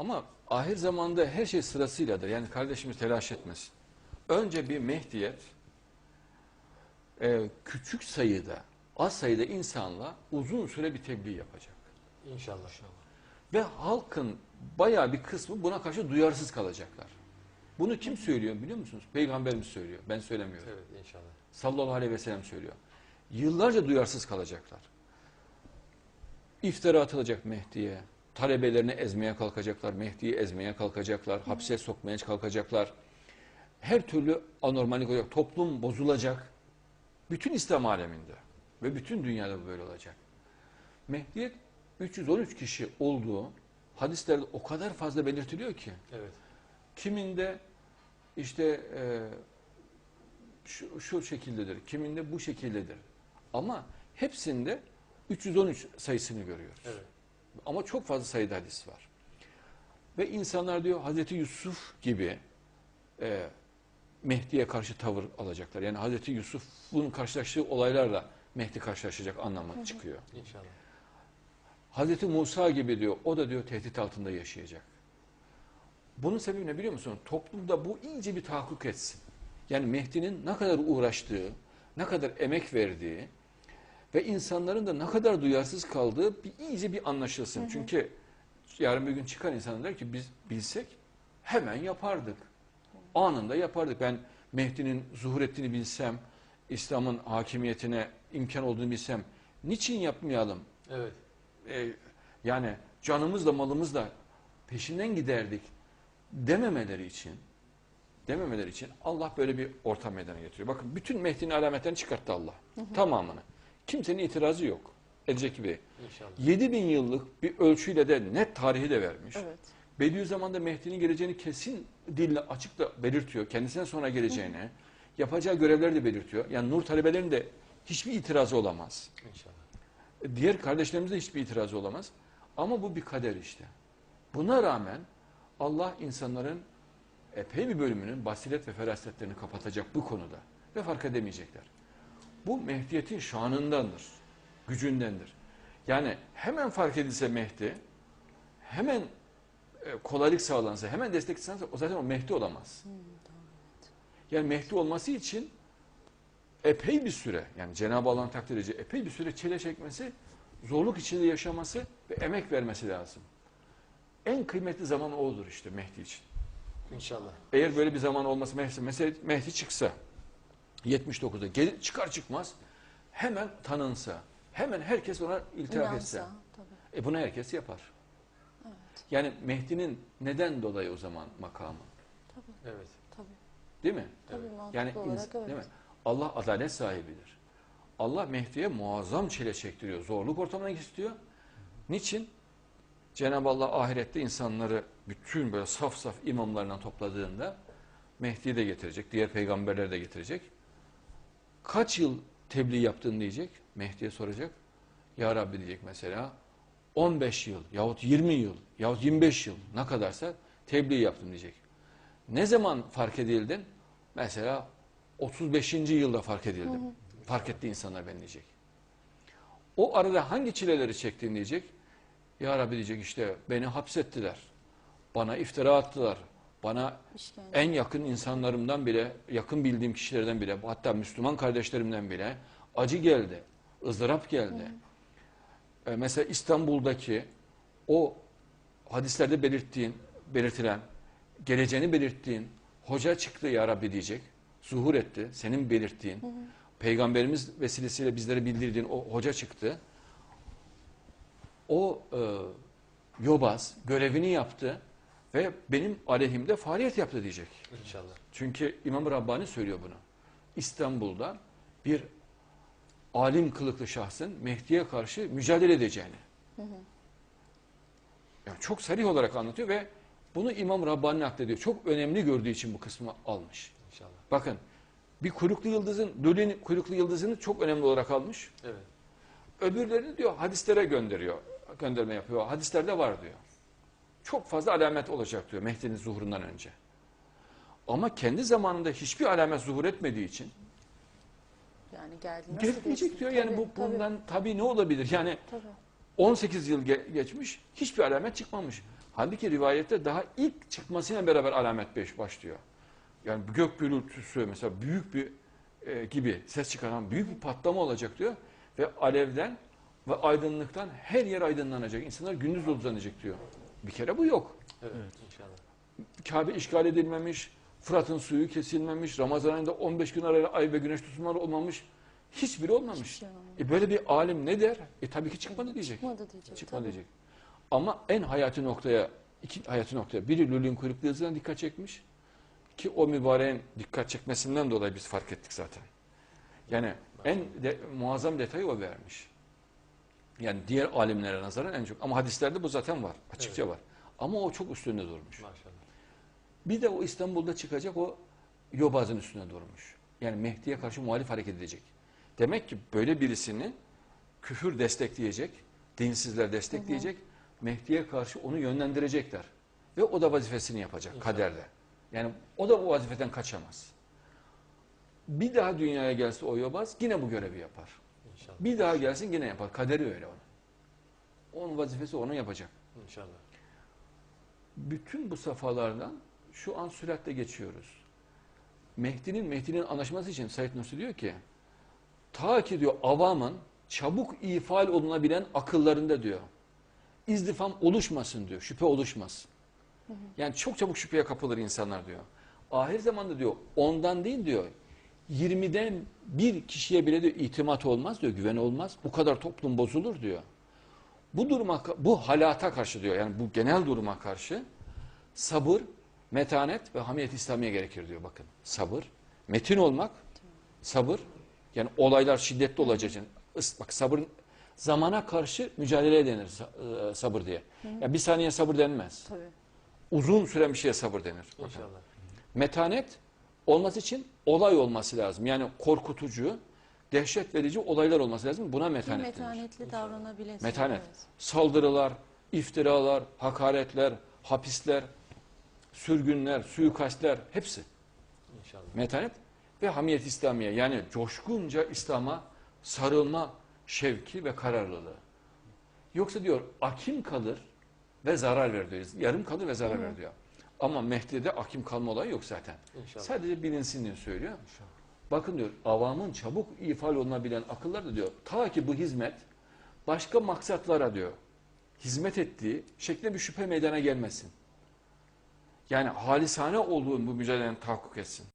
Ama ahir zamanda her şey sırasıyladır. Yani kardeşimiz telaş etmesin. Önce bir Mehdiyet e, küçük sayıda, az sayıda insanla uzun süre bir tebliğ yapacak. İnşallah. Ve halkın bayağı bir kısmı buna karşı duyarsız kalacaklar. Bunu kim söylüyor biliyor musunuz? Peygamberimiz söylüyor. Ben söylemiyorum. Evet inşallah. Sallallahu aleyhi ve sellem söylüyor. Yıllarca duyarsız kalacaklar. İftira atılacak Mehdi'ye. Talebelerini ezmeye kalkacaklar. Mehdi'yi ezmeye kalkacaklar. Hapse sokmaya kalkacaklar. Her türlü anormallik olacak. Toplum bozulacak. Bütün İslam aleminde ve bütün dünyada bu böyle olacak. Mehdiyet 313 kişi olduğu hadislerde o kadar fazla belirtiliyor ki. Evet. Kiminde işte e, şu, şu şekildedir, kiminde bu şekildedir. Ama hepsinde 313 sayısını görüyoruz. Evet. Ama çok fazla sayıda hadis var. Ve insanlar diyor Hazreti Yusuf gibi e, Mehdi'ye karşı tavır alacaklar. Yani Hazreti Yusuf'un karşılaştığı olaylarla Mehdi karşılaşacak anlamı çıkıyor. İnşallah. Hazreti Musa gibi diyor, o da diyor tehdit altında yaşayacak. Bunun sebebi ne biliyor musun? Toplumda bu iyice bir tahakkuk etsin. Yani Mehdi'nin ne kadar uğraştığı, ne kadar emek verdiği ve insanların da ne kadar duyarsız kaldığı bir iyice bir anlaşılsın. Çünkü yarın bir gün çıkan insanlar der ki biz bilsek hemen yapardık. Anında yapardık. Ben Mehdi'nin zuhur ettiğini bilsem, İslam'ın hakimiyetine imkan olduğunu bilsem niçin yapmayalım? Evet. e, yani canımızla malımızla peşinden giderdik dememeleri için dememeleri için Allah böyle bir ortam meydana getiriyor. Bakın bütün Mehdi'nin alametlerini çıkarttı Allah. Tamamını. Kimsenin itirazı yok. Edecek gibi. İnşallah. 7000 yıllık bir ölçüyle de net tarihi de vermiş. Evet. Bediüzzaman'da Mehdi'nin geleceğini kesin dille açıkla belirtiyor. Kendisinden sonra geleceğini, yapacağı görevleri de belirtiyor. Yani nur talebelerinin de hiçbir itirazı olamaz. İnşallah. Diğer kardeşlerimizde hiçbir itirazı olamaz. Ama bu bir kader işte. Buna rağmen Allah insanların epey bir bölümünün basiret ve ferasetlerini kapatacak bu konuda. Ve fark edemeyecekler. Bu Mehdiyet'in şanındandır. Gücündendir. Yani hemen fark edilse Mehdi, hemen e, kolaylık sağlansa, hemen destek sağlansa o zaten o Mehdi olamaz. Yani Mehdi olması için epey bir süre yani Cenab-ı Allah'ın takdir edeceği epey bir süre çile çekmesi, zorluk içinde yaşaması ve emek vermesi lazım. En kıymetli zaman odur işte Mehdi için. İnşallah. Eğer böyle bir zaman olması mesela, mesela Mehdi çıksa 79'da gelir, çıkar çıkmaz hemen tanınsa, hemen herkes ona etse. İnansa, tabii. E bunu herkes yapar. Evet. Yani Mehdi'nin neden dolayı o zaman makamı? Tabii. Evet. Tabii. Değil mi? Tabii Yani olarak ins- evet. değil mi? Allah adalet sahibidir. Allah Mehdi'ye muazzam çile çektiriyor. Zorluk ortamına istiyor. Niçin? Cenab-ı Allah ahirette insanları bütün böyle saf saf imamlarından topladığında Mehdi'yi de getirecek. Diğer peygamberleri de getirecek. Kaç yıl tebliğ yaptın diyecek. Mehdi'ye soracak. Ya Rabbi diyecek mesela 15 yıl yahut 20 yıl yahut 25 yıl ne kadarsa tebliğ yaptım diyecek. Ne zaman fark edildin? Mesela 35. yılda fark edildim. Fark etti insanlar ben diyecek. O arada hangi çileleri çektin diyecek. Ya Rabbi diyecek işte beni hapsettiler. Bana iftira attılar. Bana İşkence. en yakın insanlarımdan bile, yakın bildiğim kişilerden bile, hatta Müslüman kardeşlerimden bile acı geldi, ızdırap geldi. E, mesela İstanbul'daki o hadislerde belirttiğin, belirtilen, geleceğini belirttiğin hoca çıktı ya Rabbi diyecek. Zuhur etti. Senin belirttiğin, peygamberimiz vesilesiyle bizlere bildirdiğin o hoca çıktı. O e, yobaz görevini yaptı ve benim aleyhimde faaliyet yaptı diyecek. İnşallah. Çünkü İmam Rabbani söylüyor bunu. İstanbul'da bir alim kılıklı şahsın Mehdi'ye karşı mücadele edeceğini. Yani çok sarih olarak anlatıyor ve bunu İmam Rabbani naklediyor. Çok önemli gördüğü için bu kısmı almış. İnşallah. Bakın bir kuyruklu yıldızın, Dölin kuyruklu yıldızını çok önemli olarak almış. Evet. Öbürlerini diyor hadislere gönderiyor. Gönderme yapıyor. Hadislerde var diyor. Çok fazla alamet olacak diyor Mehdi'nin zuhurundan önce. Ama kendi zamanında hiçbir alamet zuhur etmediği için Yani geldi gelmeyecek diyor. Yani Tabii, bu tabii, bundan tabii ne olabilir? Yani Tabii. 18 yıl ge- geçmiş hiçbir alamet çıkmamış. Halbuki rivayette daha ilk çıkmasıyla beraber alamet 5 başlıyor. Yani gök gürültüsü mesela büyük bir e, gibi ses çıkaran büyük bir patlama olacak diyor. Ve alevden ve aydınlıktan her yer aydınlanacak. İnsanlar gündüz uzanacak diyor. Bir kere bu yok. Evet. İnşallah. Kabe işgal edilmemiş, Fırat'ın suyu kesilmemiş, Ramazan ayında 15 gün arayla ay ve güneş tutulmaları olmamış. Hiçbiri olmamış. Hiçbir şey olmamış. E böyle bir alim ne der? E tabii ki çıkmadı diyecek. Çıkmadı diyecek. Çıkmadı tabii. diyecek. Ama en hayati noktaya, iki hayati noktaya, biri Lülün kuyruklu yazıdan dikkat çekmiş. Ki o mübareğin dikkat çekmesinden dolayı biz fark ettik zaten. Yani en de, muazzam detayı o vermiş. Yani diğer alimlere nazaran en çok. Ama hadislerde bu zaten var. Açıkça var. Ama o çok üstünde durmuş. Maşallah. Bir de o İstanbul'da çıkacak o yobazın üstüne durmuş. Yani Mehdi'ye karşı muhalif hareket edecek. Demek ki böyle birisini küfür destekleyecek, dinsizler destekleyecek, Mehdi'ye karşı onu yönlendirecekler. Ve o da vazifesini yapacak İnşallah. kaderde. Yani o da bu vazifeden kaçamaz. Bir daha dünyaya gelse o yobaz yine bu görevi yapar. İnşallah. Bir daha gelsin yine yapar. Kaderi öyle onun. Onun vazifesi onu yapacak. İnşallah. bütün bu safhalardan şu an süratle geçiyoruz. Mehdi'nin Mehdi'nin anlaşması için Said Nursi diyor ki ta ki diyor avamın çabuk ifade olunabilen akıllarında diyor izdifam oluşmasın diyor. Şüphe oluşmasın. Yani çok çabuk şüpheye kapılır insanlar diyor. Ahir zamanda diyor ondan değil diyor 20'den bir kişiye bile diyor itimat olmaz diyor, güven olmaz. Bu kadar toplum bozulur diyor. Bu duruma, bu halata karşı diyor yani bu genel duruma karşı sabır, metanet ve hamiyet İslamiye gerekir diyor bakın. Sabır, metin olmak, sabır yani olaylar şiddetli olacağı için bak sabır zamana karşı mücadele denir e, sabır diye. Ya bir saniye sabır denmez. Tabii. Uzun süren bir şeye sabır denir. Bakın. İnşallah. Metanet olması için olay olması lazım. Yani korkutucu, dehşet verici olaylar olması lazım. Buna metanet denir. metanetli davranabilesin. Metanet. Evet. Saldırılar, iftiralar, hakaretler, hapisler, sürgünler, suikastler hepsi. İnşallah. Metanet ve hamiyet İslamiye yani coşkunca İslam'a sarılma şevki ve kararlılığı. Yoksa diyor akim kalır ve zarar ver diyor. Yarım kalır ve zarar ver diyor. Ama Mehdi'de akim kalma olayı yok zaten. İnşallah. Sadece bilinsin diye söylüyor. Bakın diyor avamın çabuk ifade olunabilen akıllar da diyor ta ki bu hizmet başka maksatlara diyor hizmet ettiği şeklinde bir şüphe meydana gelmesin. Yani halisane olduğu bu mücadelenin tahakkuk etsin.